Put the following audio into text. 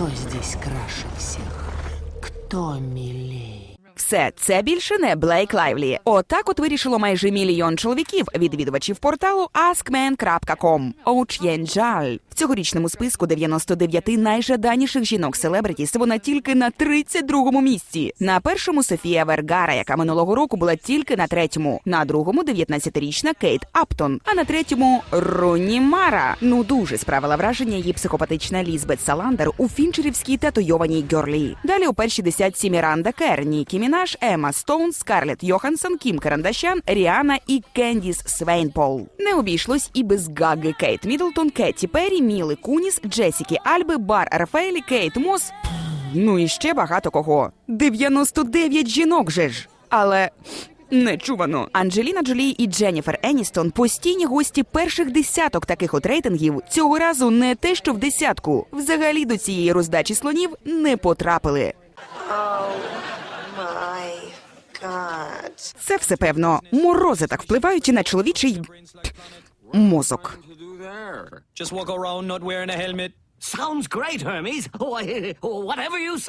Кто здесь краше всех? Кто милей? Все, це більше не Блейк Лайвлі. Отак от вирішило майже мільйон чоловіків відвідувачів порталу askmen.com. Оуч Єнджаль. В цьогорічному списку 99 найжаданіших жінок селебритіс вона тільки на 32-му місці. На першому Софія Вергара, яка минулого року була тільки на третьому. На другому 19-річна Кейт Аптон. А на третьому Руні Мара. Ну дуже справила враження її психопатична Лізбет Саландер у фінчерівській татуйованій Гьорлі. Далі у першій десятці Міранда Кер, Нікі Мінаш, Ема Стоун, Скарлетт Йоханссон, Кім Карандашян, Ріана і Кендіс Свейнпол. Не обійшлось і без Гаги Кейт Мідлтон, Кетті Перрі, Міли Куніс, Джесіки Альби, Бар Рафаелі, Кейт Мос. Ну і ще багато кого. 99 жінок же ж. Але Нечувано. Анджеліна Джолі і Дженніфер Еністон постійні гості перших десяток таких от рейтингів. Цього разу не те, що в десятку. Взагалі до цієї роздачі слонів не потрапили. Це все певно морози так впливають і на чоловічий мозок. Just walk around not wearing a helmet. Sounds great, Hermes. Whatever you say.